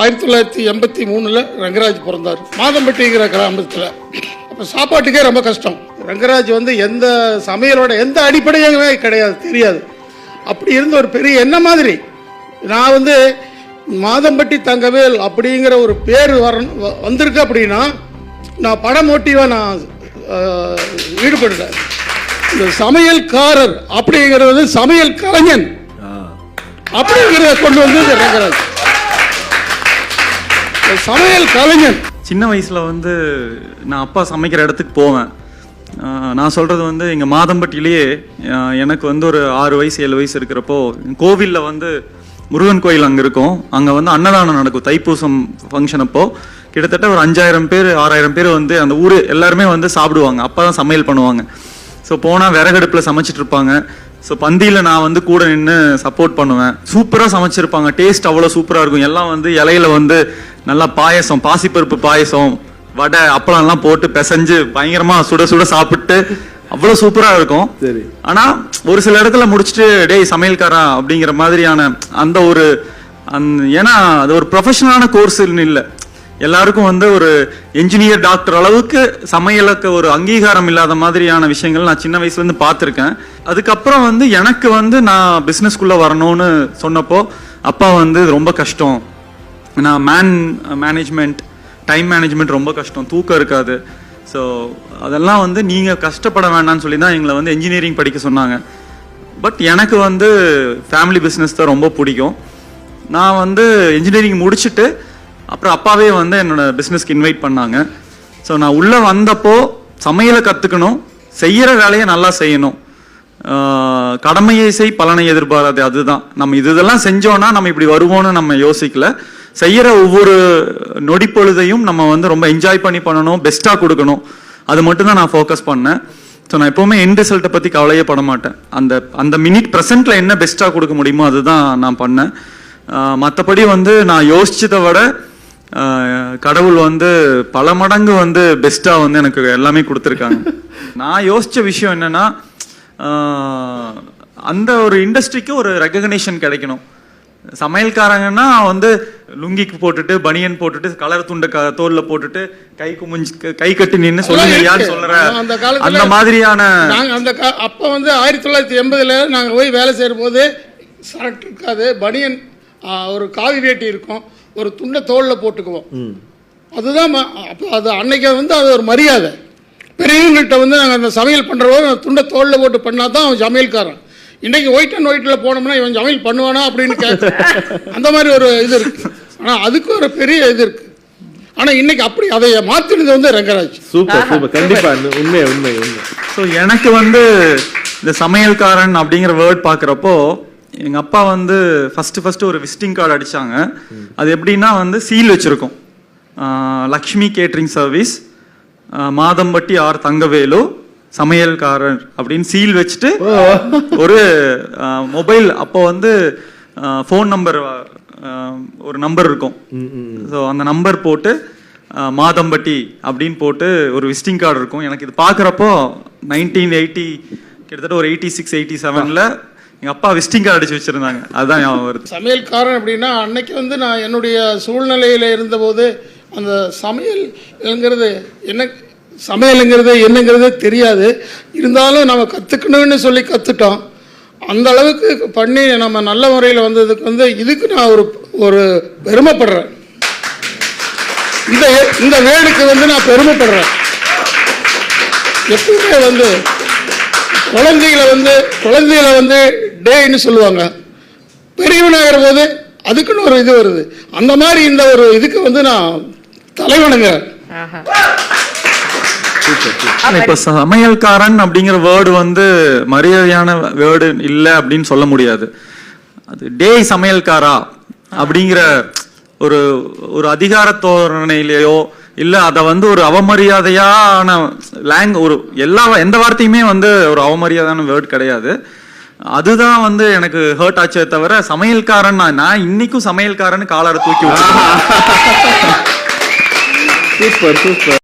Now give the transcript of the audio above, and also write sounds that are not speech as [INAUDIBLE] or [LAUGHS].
ஆயிரத்தி தொள்ளாயிரத்தி எண்பத்தி மூணில் ரங்கராஜ் பிறந்தார். மாதம்பட்டிங்கிற கிராமத்தில். அப்போ சாப்பாட்டுக்கே ரொம்ப கஷ்டம். ரங்கராஜ் வந்து எந்த சமையலோட எந்த அடிப்படையுமே கிடையாது தெரியாது. அப்படி இருந்த ஒரு பெரிய என்ன மாதிரி. நான் வந்து மாதம்பட்டி தங்கவேல் அப்படிங்கிற ஒரு பேர் வர வந்திருக்கு அப்படின்னா நான் பட மோட்டிவாக நான் ஈடுபடல இந்த சமையல்காரர் அப்படிங்கிறது சமையல் கலைஞன். அப்படிங்கிறத கொண்டு வந்து இந்த ரங்கராஜ். சமையல் கலைஞன். சின்ன வயசில் வந்து நான் அப்பா சமைக்கிற இடத்துக்கு போவேன். நான் சொல்கிறது வந்து எங்கள் மாதம்பட்டிலேயே எனக்கு வந்து ஒரு ஆறு வயசு ஏழு வயசு இருக்கிறப்போ கோவிலில் வந்து முருகன் கோயில் அங்கே இருக்கும். அங்கே வந்து அன்னதானம் நடக்கும். தைப்பூசம் ஃபங்க்ஷன் அப்போ கிட்டத்தட்ட ஒரு அஞ்சாயிரம் பேர் ஆறாயிரம் பேர் வந்து அந்த ஊர் எல்லாருமே வந்து சாப்பிடுவாங்க. அப்பா தான் சமையல் பண்ணுவாங்க. ஸோ போனால் விறகடுப்பில் சமைச்சிட்டு இருப்பாங்க. ஸோ பந்தியில் நான் வந்து கூட நின்று சப்போர்ட் பண்ணுவேன். சூப்பராக சமைச்சிருப்பாங்க. டேஸ்ட் அவ்வளோ சூப்பராக இருக்கும். எல்லாம் வந்து இலையில வந்து நல்லா பாயசம் பாசிப்பருப்பு பாயசம் வடை அப்பளம்லாம் போட்டு பிசைஞ்சு பயங்கரமா சுட சுட சாப்பிட்டு அவ்வளோ சூப்பராக இருக்கும். சரி. ஆனா ஒரு சில இடத்துல முடிச்சுட்டு டேய் சமையல்காரா அப்படிங்கிற மாதிரியான அந்த ஒரு அந்த ஏன்னா அது ஒரு ப்ரொஃபஷனலான கோர்ஸ்னு இல்லை. எல்லாருக்கும் வந்து ஒரு என்ஜினியர் டாக்டர் அளவுக்கு சமையலுக்கு ஒரு அங்கீகாரம் இல்லாத மாதிரியான விஷயங்கள் நான் சின்ன வயசுலேருந்து பார்த்துருக்கேன். அதுக்கப்புறம் வந்து எனக்கு வந்து நான் பிஸ்னஸ்க்குள்ளே வரணும்னு சொன்னப்போ அப்பா வந்து ரொம்ப கஷ்டம். நான் மேன் மேனேஜ்மெண்ட் டைம் மேனேஜ்மெண்ட் ரொம்ப கஷ்டம். தூக்கம் இருக்காது. ஸோ அதெல்லாம் வந்து நீங்கள் கஷ்டப்பட வேண்டாம்னு சொல்லி தான் எங்களை வந்து இன்ஜினியரிங் படிக்க சொன்னாங்க. பட் எனக்கு வந்து ஃபேமிலி பிஸ்னஸ் தான் ரொம்ப பிடிக்கும். நான் வந்து இன்ஜினியரிங் முடிச்சுட்டு அப்புறம் அப்பாவே வந்து என்னோட பிஸ்னஸ்க்கு இன்வைட் பண்ணாங்க. ஸோ நான் உள்ளே வந்தப்போ சமையலை கற்றுக்கணும் செய்கிற வேலையை நல்லா செய்யணும். கடமையை செய் பலனை எதிர்பாராது அதுதான். நம்ம இது இதெல்லாம் செஞ்சோன்னா நம்ம இப்படி வருவோம்னு நம்ம யோசிக்கல. செய்கிற ஒவ்வொரு நொடி பொழுதையும் நம்ம வந்து ரொம்ப என்ஜாய் பண்ணி பண்ணணும் பெஸ்ட்டாக கொடுக்கணும். அது மட்டும்தான் நான் ஃபோக்கஸ் பண்ணேன். ஸோ நான் எப்போவுமே என் ரிசல்ட்டை பற்றி கவலையே பட மாட்டேன். அந்த அந்த மினிட் ப்ரெசென்ட்டில் என்ன பெஸ்ட்டாக கொடுக்க முடியுமோ அதுதான் நான் பண்ணேன். மற்றபடி வந்து நான் யோசிச்சதை விட கடவுள் வந்து பல மடங்கு வந்து பெஸ்டா வந்து எனக்கு எல்லாமே கொடுத்துருக்காங்க. [LAUGHS] நான் யோசிச்ச விஷயம் என்னன்னா அந்த ஒரு இண்டஸ்ட்ரிக்கு ஒரு ரெகக்னேஷன் கிடைக்கணும். சமையல்காரங்கன்னா வந்து லுங்கிக்கு போட்டுட்டு பனியன் போட்டுட்டு கலர் துண்டை க தோல்ல போட்டுட்டு கை குமிஞ்சு கை கட்டி நின்னு சொல்லுங்க யார். சொல்ற? அந்த காலத்துல- அந்த மாதிரியான அந்த அப்போ வந்து ஆயிரத்தி தொள்ளாயிரத்தி எண்பதில் நாங்கள் போய் வேலை செய்கிற போது சரட்டு இருக்காது பனியன் ஒரு காவி வேட்டி இருக்கும். ஒரு துண்டை தோளில் போட்டுக்குவோம். அதுதான் அப்போ அது அன்னைக்கு வந்து அது ஒரு மரியாதை. பெரியவங்கள்ட்ட வந்து நாங்கள் அந்த சமையல் பண்ணுறவங்க துண்டை தோளில் போட்டு பண்ணால் தான் அவன் சமையல்காரன். இன்னைக்கு ஒயிட் அண்ட் ஒயிட்டில் போனோம்னா இவன் சமையல் பண்ணுவானா அப்படின்னு கேட்க [LAUGHS] அந்த மாதிரி ஒரு இது இருக்கு. ஆனால் அதுக்கு ஒரு பெரிய இது இருக்கு. ஆனால் இன்னைக்கு அப்படி அதை மாற்றினது வந்து ரங்கராஜ். Super super. கண்டிப்பா உண்மை உண்மை உண்மை. ஸோ எனக்கு வந்து இந்த சமையல்காரன் அப்படிங்கிற வேர்ட் பார்க்குறப்போ எங்க அப்பா வந்து ஃபர்ஸ்ட் ஃபர்ஸ்ட் ஒரு விசிட்டிங் கார்டு அடிச்சாங்க. அது எப்படின்னா வந்து சீல் வச்சிருக்கோம். Lakshmi catering service Madhampatti R Thangavelu சமையல்காரர் அப்படின்னு சீல் வச்சுட்டு ஒரு மொபைல் அப்போ வந்து ஃபோன் நம்பர் ஒரு நம்பர் இருக்கும். ஸோ அந்த நம்பர் போட்டு மாதம்பட்டி அப்படின்னு போட்டு ஒரு விசிட்டிங் கார்டு இருக்கும். எனக்கு இது பார்க்குறப்போ நைன்டீன் எயிட்டி கிட்டத்தட்ட ஒரு எயிட்டி சிக்ஸ் எயிட்டி செவனில் எங்கள் அப்பா விசிட்டிங் கார்டு அடிச்சு வச்சிருந்தாங்க. அதுதான் ஞாபகம் வருது. சமையல்காரன் அப்படின்னா அன்னைக்கு வந்து நான் என்னுடைய சூழ்நிலையில் இருந்தபோது அந்த சமையல்ங்கிறது என்ன சமையலுங்கிறது என்னங்கிறது தெரியாது. இருந்தாலும் நம்ம கற்றுக்கணும்னு சொல்லி கற்றுட்டோம் அந்த அளவுக்கு பண்ணி நம்ம நல்ல முறையில் வந்ததுக்கு வந்து இதுக்கு நான் ஒரு ஒரு பெருமைப்படுறேன். இந்த இந்த வேடுக்கு வந்து நான் பெருமைப்படுறேன். எப்பவுமே வந்து குழந்தைகளை வந்து குழந்தைகளை வந்து டேன்னு சொல்லுவாங்க. பெரியவனாகிற போது அதுக்குன்னு ஒரு இது வருது. அந்த மாதிரி இந்த ஒரு இதுக்கு வந்து நான் தலைவனுங்க. இப்ப சமையல்காரன் அப்படிங்கிற வேர்டு வந்து மரியாதையான வேர்டு இல்ல அப்படின்னு சொல்ல முடியாது. அது டேய் சமையல்காரா அப்படிங்கிற ஒரு ஒரு அதிகார தோரணையிலேயோ இல்லை அதை வந்து ஒரு அவமரியாதையான லேங் ஒரு எல்லா எந்த வார்த்தையுமே வந்து ஒரு அவமரியாதையான வேர்ட் கிடையாது. அதுதான் வந்து எனக்கு ஹர்ட் ஆச்சே தவிர சமையல்காரன் நான் நான் இன்னைக்கும் சமையல்காரன் காலரை தூக்கி விட்டு சூப்பர் சூப்பர்